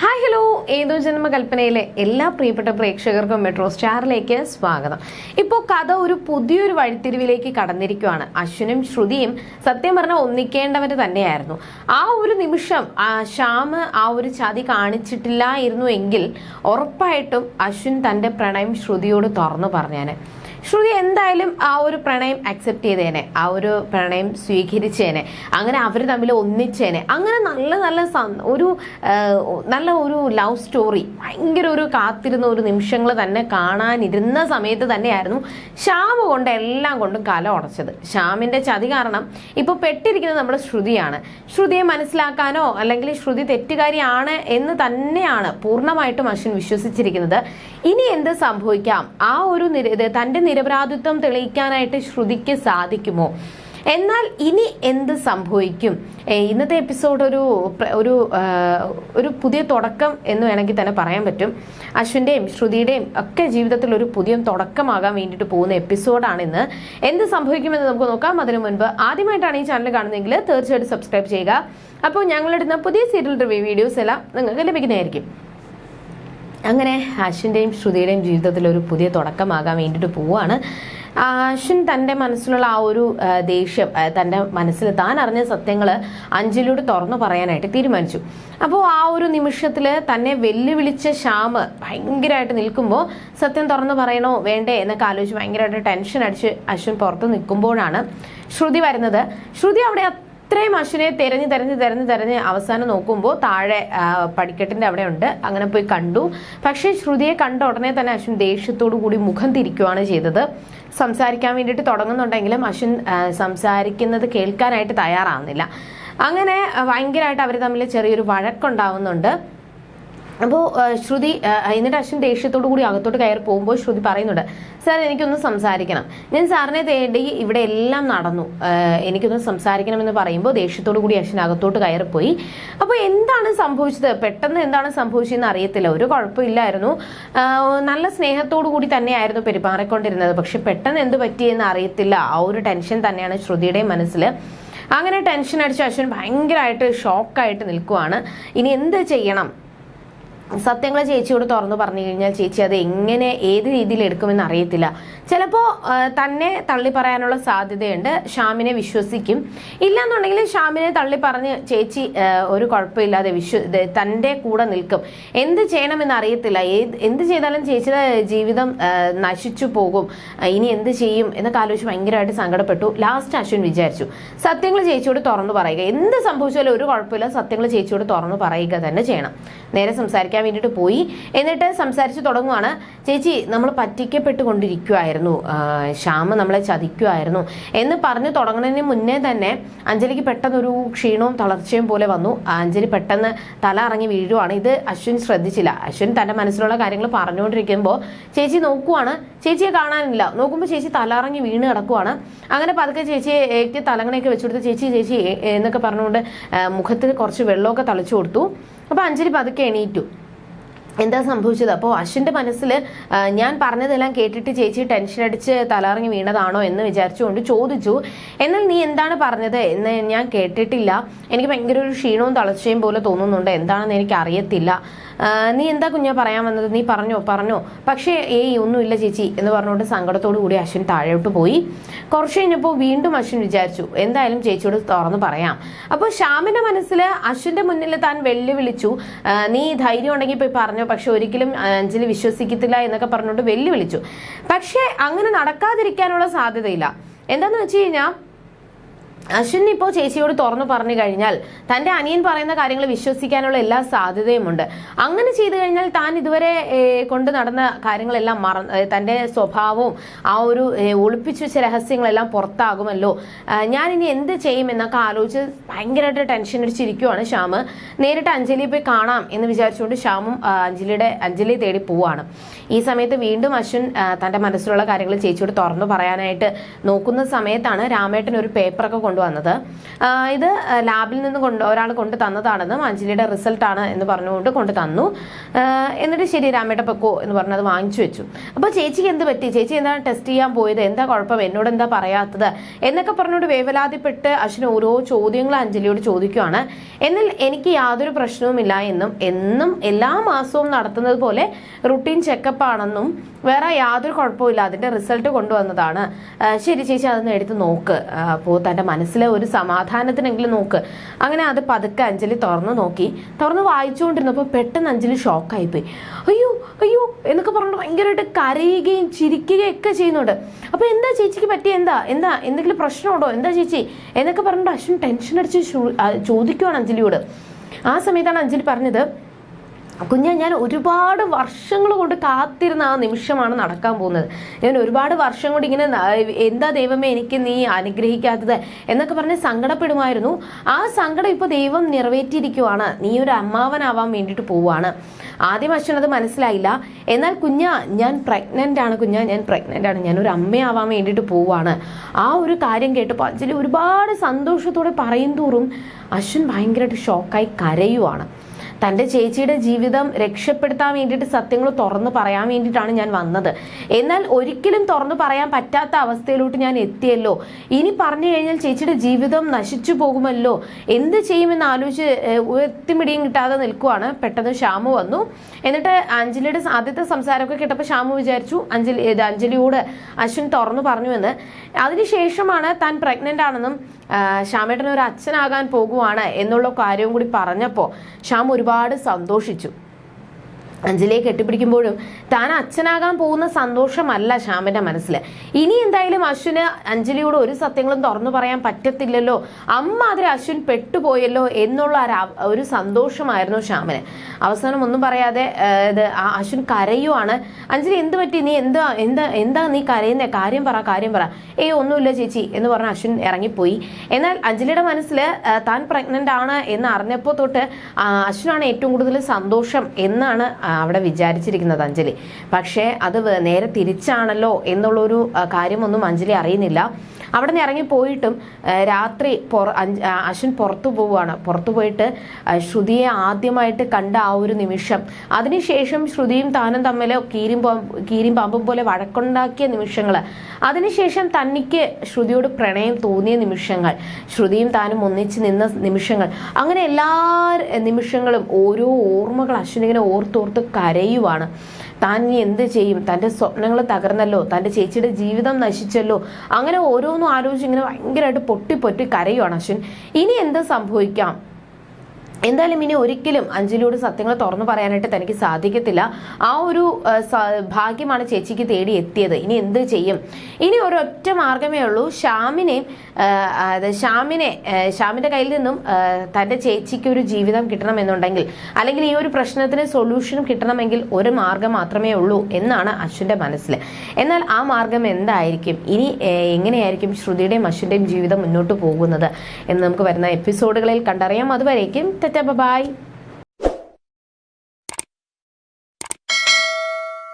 Hi hello ഏതോ ജന്മകൽപ്പനയിലെ എല്ലാ പ്രിയപ്പെട്ട പ്രേക്ഷകർക്കും മെട്രോ സ്റ്റാറിലേക്ക് സ്വാഗതം. ഇപ്പോൾ കഥ ഒരു പുതിയൊരു വഴിത്തിരിവിലേക്ക് കടന്നിരിക്കുകയാണ് അശ്വിനും ശ്രുതിയും സത്യം പറഞ്ഞാൽ ഒന്നിക്കേണ്ടവർ തന്നെയായിരുന്നു. ആ ഒരു നിമിഷം ശ്യാമ് ആ ഒരു ചതി കാണിച്ചിട്ടില്ലായിരുന്നു എങ്കിൽ ഉറപ്പായിട്ടും അശ്വിൻ തന്റെ പ്രണയം ശ്രുതിയോട് തുറന്നു പറഞ്ഞേനെ. ശ്രുതി എന്തായാലും ആ ഒരു പ്രണയം അക്സെപ്റ്റ് ചെയ്തേനെ ആ ഒരു പ്രണയം സ്വീകരിച്ചേനെ അങ്ങനെ അവർ തമ്മിൽ ഒന്നിച്ചേനെ. അങ്ങനെ നല്ല നല്ല ഒരു നല്ല ഒരു ലവ് സ്റ്റോറി ഭയങ്കര ഒരു കാത്തിരുന്ന ഒരു നിമിഷങ്ങൾ തന്നെ കാണാനിരുന്ന സമയത്ത് തന്നെയായിരുന്നു ശ്യാമ കൊണ്ട് എല്ലാം കൊണ്ടും കല ഉടച്ചത്. ശ്യാമിന്റെ ചതി കാരണം ഇപ്പൊ പെട്ടിരിക്കുന്നത് നമ്മുടെ ശ്രുതിയാണ്. ശ്രുതിയെ മനസ്സിലാക്കാനോ അല്ലെങ്കിൽ ശ്രുതി തെറ്റുകാരിയാണ് എന്ന് തന്നെയാണ് പൂർണമായിട്ടും അശ്വിൻ വിശ്വസിച്ചിരിക്കുന്നത്. ഇനി എന്ത് സംഭവിക്കാം? ആ ഒരു തന്റെ നിരപരാധിത്വം തെളിയിക്കാനായിട്ട് ശ്രുതിക്ക് സാധിക്കുമോ? എന്നാൽ ഇനി എന്ത് സംഭവിക്കും? ഇന്നത്തെ എപ്പിസോഡ് ഒരു ഒരു ഒരു പുതിയ തുടക്കം എന്ന് വേണമെങ്കിൽ തന്നെ പറയാൻ പറ്റും. അശ്വിന്റെയും ശ്രുതിയുടെയും ഒക്കെ ജീവിതത്തിൽ ഒരു പുതിയ തുടക്കമാകാൻ വേണ്ടിയിട്ട് പോകുന്ന എപ്പിസോഡാണ് ഇന്ന്. എന്ത് സംഭവിക്കുമെന്ന് നമുക്ക് നോക്കാം. അതിനു മുൻപ് ആദ്യമായിട്ടാണ് ഈ ചാനൽ കാണുന്നതെങ്കിൽ തീർച്ചയായിട്ടും സബ്സ്ക്രൈബ് ചെയ്യുക. അപ്പോൾ ഞങ്ങളിടുന്ന പുതിയ സീരിയൽ റിവ്യൂ വീഡിയോസ് എല്ലാം നിങ്ങൾക്ക് ലഭിക്കുന്നതായിരിക്കും. അങ്ങനെ അശ്വിന്റെയും ശ്രുതിയുടെയും ജീവിതത്തിൽ ഒരു പുതിയ തുടക്കമാകാൻ വേണ്ടിയിട്ട് പോവുകയാണ് ആ, അശ്വിൻ തന്റെ മനസ്സിലുള്ള ആ ഒരു ദേഷ്യം തന്റെ മനസ്സിൽ താൻ അറിഞ്ഞ സത്യങ്ങൾ അഞ്ജലിയോട് തുറന്നു പറയാനായിട്ട് തീരുമാനിച്ചു. അപ്പോൾ ആ ഒരു നിമിഷത്തിൽ തന്നെ വെല്ലുവിളിച്ച ശ്യാമ് ഭയങ്കരമായിട്ട് നിൽക്കുമ്പോൾ സത്യം തുറന്നു പറയണോ വേണ്ടേ എന്നൊക്കെ ആലോചിച്ച് ഭയങ്കരമായിട്ട് ടെൻഷൻ അടിച്ച് അശ്വിൻ പുറത്ത് നിൽക്കുമ്പോഴാണ് ശ്രുതി വരുന്നത്. ശ്രുതി അവിടെ ഇത്രയും അശ്വിനെ തെരഞ്ഞ് തെരഞ്ഞ് തെരഞ്ഞ് തെരഞ്ഞ് അവസാനം നോക്കുമ്പോൾ താഴെ പടിക്കെട്ടിന്റെ അവിടെ ഉണ്ട് അങ്ങനെ പോയി കണ്ടു. പക്ഷേ ശ്രുതിയെ കണ്ട ഉടനെ തന്നെ അശ്വിൻ ദേഷ്യത്തോടു കൂടി മുഖം തിരിക്കുകയാണ് ചെയ്തത്. സംസാരിക്കാൻ വേണ്ടിയിട്ട് തുടങ്ങുന്നുണ്ടെങ്കിലും അശ്വിൻ സംസാരിക്കുന്നത് കേൾക്കാനായിട്ട് തയ്യാറാവുന്നില്ല. അങ്ങനെ ഭയങ്കരമായിട്ട് അവർ തമ്മിൽ ചെറിയൊരു വഴക്കുണ്ടാവുന്നുണ്ട്. അപ്പോൾ ശ്രുതി എന്നിട്ട് അശ്വിൻ ദേഷ്യത്തോടു കൂടി അകത്തോട്ട് കയറി പോകുമ്പോൾ ശ്രുതി പറയുന്നുണ്ട് സാർ എനിക്കൊന്ന് സംസാരിക്കണം. ഞാൻ സാറിനെ തേടി ഇവിടെ എല്ലാം നടന്നു. എനിക്കൊന്ന് സംസാരിക്കണം എന്ന് പറയുമ്പോൾ ദേഷ്യത്തോടു കൂടി അശ്വിൻ അകത്തോട്ട് കയറിപ്പോയി. അപ്പോൾ എന്താണ് സംഭവിച്ചത്? പെട്ടെന്ന് എന്താണ് സംഭവിച്ചതെന്ന് അറിയത്തില്ല. ഒരു കുഴപ്പമില്ലായിരുന്നു. നല്ല സ്നേഹത്തോടു കൂടി തന്നെയായിരുന്നു പെരുമാറിക്കൊണ്ടിരുന്നത്. പക്ഷെ പെട്ടെന്ന് എന്ത് പറ്റിയെന്ന് അറിയത്തില്ല. ആ ഒരു ടെൻഷൻ തന്നെയാണ് ശ്രുതിയുടെ മനസ്സിൽ. അങ്ങനെ ടെൻഷൻ അടിച്ച അശ്വിൻ ഭയങ്കരമായിട്ട് ഷോക്കായിട്ട് നിൽക്കുവാണ്. ഇനി എന്ത് ചെയ്യണം? സത്യങ്ങൾ ചേച്ചിയോട് തുറന്നു പറഞ്ഞു കഴിഞ്ഞാൽ ചേച്ചി അത് എങ്ങനെ ഏത് രീതിയിൽ എടുക്കുമെന്ന് അറിയത്തില്ല. ചിലപ്പോൾ തന്നെ തള്ളി പറയാനുള്ള സാധ്യതയുണ്ട്. ഷാമിനെ വിശ്വസിക്കും. ഇല്ലാന്നുണ്ടെങ്കിൽ ഷാമിനെ തള്ളി പറഞ്ഞ് ചേച്ചി ഒരു കുഴപ്പമില്ലാതെ വിശ്വ തന്റെ കൂടെ നിൽക്കും. എന്ത് ചെയ്യണമെന്ന് അറിയത്തില്ല. ഏത് എന്ത് ചെയ്താലും ചേച്ചിയുടെ ജീവിതം നശിച്ചു പോകും. ഇനി എന്ത് ചെയ്യും എന്നൊക്കെ ആലോചിച്ച് ഭയങ്കരമായിട്ട് സങ്കടപ്പെട്ടു. ലാസ്റ്റ് അശ്വിൻ വിചാരിച്ചു. സത്യങ്ങൾ ചേച്ചിയോട് തുറന്നു പറയുക. എന്ത് സംഭവിച്ചാലും ഒരു കുഴപ്പമില്ല. സത്യങ്ങൾ ചേച്ചിയോട് തുറന്നു പറയുക തന്നെ ചെയ്യണം. നേരെ സംസാരിക്കാൻ വേണ്ടിയിട്ട് പോയി. എന്നിട്ട് സംസാരിച്ച് തുടങ്ങുവാണ്. ചേച്ചി നമ്മൾ പറ്റിക്കപ്പെട്ടുകൊണ്ടിരിക്കുവായിരുന്നു. ശ്യാമ നമ്മളെ ചതിക്കുമായിരുന്നു എന്ന് പറഞ്ഞു തുടങ്ങുന്നതിന് മുന്നേ തന്നെ അഞ്ജലിക്ക് പെട്ടെന്നൊരു ക്ഷീണവും തളർച്ചയും പോലെ വന്നു. അഞ്ജലി പെട്ടെന്ന് തല ഇറങ്ങി വീഴുവാണ്. ഇത് അശ്വിൻ ശ്രദ്ധിച്ചില്ല. അശ്വിൻ തന്റെ മനസ്സിലുള്ള കാര്യങ്ങൾ പറഞ്ഞുകൊണ്ടിരിക്കുമ്പോൾ ചേച്ചി നോക്കുവാണ്. ചേച്ചിയെ കാണാനില്ല. നോക്കുമ്പോൾ ചേച്ചി തല ഇറങ്ങി വീണ് കിടക്കുവാണ്. അങ്ങനെ പതുക്കെ ചേച്ചിയെ ഏക്ക് തലങ്ങണയൊക്കെ വെച്ചുകൊടുത്ത് ചേച്ചി ചേച്ചി എന്നൊക്കെ പറഞ്ഞുകൊണ്ട് മുഖത്തിന് മുഖത്ത് കുറച്ച് വെള്ളമൊക്കെ തളിച്ചു കൊടുത്തു. അപ്പോൾ അഞ്ജലി പതുക്കെ എണീറ്റു. എന്താ സംഭവിച്ചത്? അപ്പോൾ അശ്വിന്റെ മനസ്സിൽ ഞാൻ പറഞ്ഞതെല്ലാം കേട്ടിട്ട് ചേച്ചി ടെൻഷൻ അടിച്ച് തലറങ്ങി വീണതാണോ എന്ന് വിചാരിച്ചുകൊണ്ട് ചോദിച്ചു. എന്നാൽ നീ എന്താണ് പറഞ്ഞത് എന്ന് ഞാൻ കേട്ടിട്ടില്ല. എനിക്ക് ഭയങ്കര ഒരു ക്ഷീണവും തളർച്ചയും പോലെ തോന്നുന്നുണ്ട്. എന്താണെന്ന് എനിക്ക് അറിയത്തില്ല നീ എന്താ കുഞ്ഞാ പറയാൻ വന്നത്? നീ പറഞ്ഞോ പറഞ്ഞോ. പക്ഷേ ഏയ് ഒന്നുമില്ല ചേച്ചി എന്ന് പറഞ്ഞുകൊണ്ട് സങ്കടത്തോടു കൂടി അശ്വിൻ താഴോട്ട് പോയി. കുറച്ച് കഴിഞ്ഞപ്പോൾ വീണ്ടും അശ്വിൻ വിചാരിച്ചു എന്തായാലും ചേച്ചിയോട് തുറന്ന് പറയാം. അപ്പോൾ ശ്യാമിന്റെ മനസ്സിൽ അശ്വിന്റെ മുന്നിൽ താൻ വെല്ലുവിളിച്ചു. നീ ധൈര്യം ഉണ്ടെങ്കിൽ പോയി പറഞ്ഞോ. പക്ഷെ ഒരിക്കലും അഞ്ജലി വിശ്വസിക്കത്തില്ല എന്നൊക്കെ പറഞ്ഞുകൊണ്ട് വെല്ലുവിളിച്ചു. പക്ഷേ അങ്ങനെ നടക്കാതിരിക്കാനുള്ള സാധ്യതയില്ല. എന്താന്ന് വെച്ച് കഴിഞ്ഞാൽ അശ്വിൻ ഇപ്പോൾ ചേച്ചിയോട് തുറന്നു പറഞ്ഞു കഴിഞ്ഞാൽ തന്റെ അനിയൻ പറയുന്ന കാര്യങ്ങൾ വിശ്വസിക്കാനുള്ള എല്ലാ സാധ്യതയുമുണ്ട്. അങ്ങനെ ചെയ്തു കഴിഞ്ഞാൽ താൻ ഇതുവരെ കൊണ്ട് നടന്ന കാര്യങ്ങളെല്ലാം മറ തന്റെ സ്വഭാവവും ആ ഒരു ഒളിപ്പിച്ചു വെച്ച രഹസ്യങ്ങളെല്ലാം പുറത്താകുമല്ലോ. ഞാൻ ഇനി എന്ത് ചെയ്യും എന്നൊക്കെ ആലോചിച്ച് ഭയങ്കരമായിട്ട് ടെൻഷൻ അടിച്ചിരിക്കുവാണ് ശ്യാമ്. നേരിട്ട് അഞ്ജലിയെ പോയി കാണാം എന്ന് വിചാരിച്ചുകൊണ്ട് ശ്യാമും അഞ്ജലിയുടെ അഞ്ജലി തേടി പോവാണ്. ഈ സമയത്ത് വീണ്ടും അശ്വിൻ തന്റെ മനസ്സിലുള്ള കാര്യങ്ങൾ ചേച്ചിയോട് തുറന്നു പറയാനായിട്ട് നോക്കുന്ന സമയത്താണ് രാമേട്ടൻ ഒരു പേപ്പറൊക്കെ കൊണ്ടുവന്ന് കൊണ്ടുവന്നത്. ഇത് ലാബിൽ നിന്ന് കൊണ്ട് ഒരാൾ കൊണ്ട് തന്നതാണെന്നും അഞ്ജലിയുടെ റിസൾട്ടാണ് എന്ന് പറഞ്ഞുകൊണ്ട് കൊണ്ട് തന്നു. എന്നിട്ട് ശരി രാമേട്ട പൊക്കോ എന്ന് പറഞ്ഞത് വാങ്ങിച്ചു വെച്ചു. അപ്പോൾ ചേച്ചിക്ക് എന്ത് പറ്റി? ചേച്ചി എന്താണ് ടെസ്റ്റ് ചെയ്യാൻ പോയത്? എന്താ കുഴപ്പം? എന്നോട് എന്താ പറയാത്തത്? എന്നൊക്കെ പറഞ്ഞുകൊണ്ട് വേവലാതിപ്പെട്ട് അശ്വിൻ ഓരോ ചോദ്യങ്ങൾ അഞ്ജലിയോട് ചോദിക്കുവാണ്. എന്നാൽ എനിക്ക് യാതൊരു പ്രശ്നവുമില്ല എന്നും എന്നും എല്ലാ മാസവും നടത്തുന്നത് പോലെ റുട്ടീൻ ചെക്കപ്പ് ആണെന്നും വേറെ യാതൊരു കുഴപ്പമില്ല അതിന്റെ റിസൾട്ട് കൊണ്ടുവന്നതാണ്. ശരി ചേച്ചി അതൊന്ന് എടുത്ത് നോക്ക്. അപ്പോൾ തന്റെ മനസ്സിലെ ഒരു സമാധാനത്തിനെങ്കിലും നോക്ക്. അങ്ങനെ അത് പതുക്കെ അഞ്ജലി തുറന്നു നോക്കി. തുറന്ന് വായിച്ചുകൊണ്ടിരുന്നപ്പോൾ പെട്ടെന്ന് അഞ്ജലി ഷോക്കായിപ്പോയി. അയ്യോ അയ്യോ എന്നൊക്കെ പറഞ്ഞിട്ട് ഭയങ്കരമായിട്ട് കരയുകയും ചിരിക്കുകയും ഒക്കെ ചെയ്യുന്നുണ്ട്. അപ്പോൾ എന്താ ചേച്ചിക്ക് പറ്റിയ? എന്താ? എന്താ? എന്തെങ്കിലും പ്രശ്നമുണ്ടോ? എന്താ ചേച്ചി? എന്നൊക്കെ പറഞ്ഞിട്ട് അശ്വിൻ ടെൻഷൻ അടിച്ച് ചോദിക്കുവാണ് അഞ്ജലിയോട്. ആ സമയത്താണ് അഞ്ജലി പറഞ്ഞത് കുഞ്ഞ ഞാൻ ഒരുപാട് വർഷങ്ങൾ കൊണ്ട് കാത്തിരുന്ന ആ നിമിഷമാണ് നടക്കാൻ പോകുന്നത്. ഞാൻ ഒരുപാട് വർഷം കൊണ്ട് ഇങ്ങനെ എന്താ ദൈവമേ എനിക്ക് നീ അനുഗ്രഹിക്കാത്തത് എന്നൊക്കെ പറഞ്ഞ് സങ്കടപ്പെടുമായിരുന്നു. ആ സങ്കടം ഇപ്പോൾ ദൈവം നിറവേറ്റിയിരിക്കുവാണ്. നീ ഒരു അമ്മാവനാവാൻ വേണ്ടിയിട്ട് പോവുകയാണ്. ആദ്യം അച്ഛനത് മനസ്സിലായില്ല. എന്നാൽ കുഞ്ഞ ഞാൻ പ്രഗ്നന്റ് ആണ് കുഞ്ഞ. ഞാൻ പ്രഗ്നന്റ് ആണ്. ഞാൻ ഒരു അമ്മയാവാൻ വേണ്ടിയിട്ട് പോവുകയാണ്. ആ ഒരു കാര്യം കേട്ടപ്പോൾ പഞ്ചലി ഒരുപാട് സന്തോഷത്തോടെ പറയും തോറും അശ്വൻ ഭയങ്കരമായിട്ട് ഷോക്കായി കരയുവാണ്. തന്റെ ചേച്ചിയുടെ ജീവിതം രക്ഷപ്പെടുത്താൻ വേണ്ടിയിട്ട് സത്യങ്ങൾ തുറന്നു പറയാൻ വേണ്ടിയിട്ടാണ് ഞാൻ വന്നത്. എന്നാൽ ഒരിക്കലും തുറന്നു പറയാൻ പറ്റാത്ത അവസ്ഥയിലോട്ട് ഞാൻ എത്തിയല്ലോ. ഇനി പറഞ്ഞു കഴിഞ്ഞാൽ ചേച്ചിയുടെ ജീവിതം നശിച്ചു പോകുമല്ലോ. എന്ത് ചെയ്യുമെന്ന് ആലോചിച്ച് എത്തിമിടിയും കിട്ടാതെ നിൽക്കുവാണ്. പെട്ടെന്ന് ശ്യാമു വന്നു. എന്നിട്ട് അഞ്ജലിയുടെ ആദ്യത്തെ സംസാരമൊക്കെ കേട്ടപ്പോൾ ശ്യാമു വിചാരിച്ചു അഞ്ജലി അഞ്ജലിയോട് അശ്വിൻ തുറന്നു പറഞ്ഞുവെന്ന്. അതിനുശേഷമാണ് താൻ പ്രഗ്നന്റ് ആണെന്നും ശ്യാമേട്ടൻ ഒരു അച്ഛനാകാൻ പോകുവാണ് എന്നുള്ള കാര്യവും കൂടി പറഞ്ഞപ്പോൾ ശ്യാം ഒരുപാട് സന്തോഷിച്ചു. അഞ്ജലിയെ കെട്ടിപ്പിടിക്കുമ്പോഴും താൻ അച്ഛനാകാൻ പോകുന്ന സന്തോഷമല്ല ശ്യാമിന്റെ മനസ്സിൽ ഇനി എന്തായാലും അശ്വിന് അഞ്ജലിയോട് ഒരു സത്യങ്ങളും തുറന്നു പറയാൻ പറ്റത്തില്ലല്ലോ. അമ്മ അതിൽ അശ്വിൻ പെട്ടുപോയല്ലോ എന്നുള്ള ഒരു സന്തോഷമായിരുന്നു ശ്യാമിന്. അവസാനം ഒന്നും പറയാതെ ഇത് അശ്വിൻ കരയുവാണ്. അഞ്ജലി എന്ത് പറ്റി? നീ എന്താ എന്താ എന്താ നീ കരയുന്നേ? കാര്യം പറ കാര്യം പറ. ഏയ് ഒന്നുമില്ല ചേച്ചി എന്ന് പറഞ്ഞ അശ്വിൻ ഇറങ്ങിപ്പോയി. എന്നാൽ അഞ്ജലിയുടെ മനസ്സിൽ താൻ പ്രഗ്നന്റ് ആണ് എന്ന് അറിഞ്ഞപ്പോൾ തൊട്ട് അശ്വിനാണ് ഏറ്റവും കൂടുതൽ സന്തോഷം എന്നാണ് അവിടെ വിചാരിച്ചിരിക്കുന്നത് അഞ്ജലി. പക്ഷേ അത് നേരെ തിരിച്ചാണല്ലോ എന്നുള്ളൊരു കാര്യമൊന്നും അഞ്ജലി അറിയുന്നില്ല. അവിടെ നിന്ന് ഇറങ്ങി പോയിട്ടും രാത്രി അശ്വിൻ പുറത്തു പോവുകയാണ്. പുറത്തു പോയിട്ട് ശ്രുതിയെ ആദ്യമായിട്ട് കണ്ട ആ ഒരു നിമിഷം. അതിനുശേഷം ശ്രുതിയും താനും തമ്മിൽ പാമ്പ് കീരിയും പാമ്പും പോലെ വഴക്കുണ്ടാക്കിയ നിമിഷങ്ങൾ അതിനുശേഷം തന്നിക്ക് ശ്രുതിയോട് പ്രണയം തോന്നിയ നിമിഷങ്ങൾ. ശ്രുതിയും താനും ഒന്നിച്ച് നിന്ന നിമിഷങ്ങൾ. അങ്ങനെ എല്ലാ നിമിഷങ്ങളും ഓരോ ഓർമ്മകൾ അശ്വിനിങ്ങനെ ഓർത്തോർത്ത് കരയുവാണ്. താൻ ഇനി എന്ത് ചെയ്യും? തന്റെ സ്വപ്നങ്ങൾ തകർന്നല്ലോ? തന്റെ ചേച്ചിയുടെ ജീവിതം നശിച്ചല്ലോ? അങ്ങനെ ഓരോന്നും ആലോചിച്ച് ഇങ്ങനെ ഭയങ്കരമായിട്ട് പൊട്ടിപ്പൊറ്റി പൊട്ടി കരയുവാണ് അശ്വിൻ. ഇനി എന്ത് സംഭവിക്കാം? എന്തായാലും ഇനി ഒരിക്കലും അഞ്ജലിയോട് സത്യങ്ങൾ തുറന്നു പറയാനായിട്ട് തനിക്ക് സാധിക്കത്തില്ല. ആ ഒരു ഭാഗ്യമാണ് ചേച്ചിക്ക് തേടി എത്തിയത്. ഇനി എന്ത് ചെയ്യും? ഇനി ഒരൊറ്റ മാർഗമേ ഉള്ളൂ. ശ്യാമിനെ അതായത് അത് ശ്യാമിനെ ആ, ശ്യാമിന്റെ കയ്യിൽ നിന്നും തന്റെ ചേച്ചിക്ക് ഒരു ജീവിതം കിട്ടണമെന്നുണ്ടെങ്കിൽ അല്ലെങ്കിൽ ഈ ഒരു പ്രശ്നത്തിന് സൊല്യൂഷനും കിട്ടണമെങ്കിൽ ഒരു മാർഗം മാത്രമേ ഉള്ളൂ എന്നാണ് അശ്വിന്റെ മനസ്സിൽ. എന്നാൽ ആ മാർഗം എന്തായിരിക്കും? ഇനി എങ്ങനെയായിരിക്കും ശ്രുതിയുടെയും അശ്വിന്റെയും ജീവിതം മുന്നോട്ട് പോകുന്നത് എന്ന് നമുക്ക് വരുന്ന എപ്പിസോഡുകളിൽ കണ്ടറിയാം. അതുവരേക്കും Bye-bye.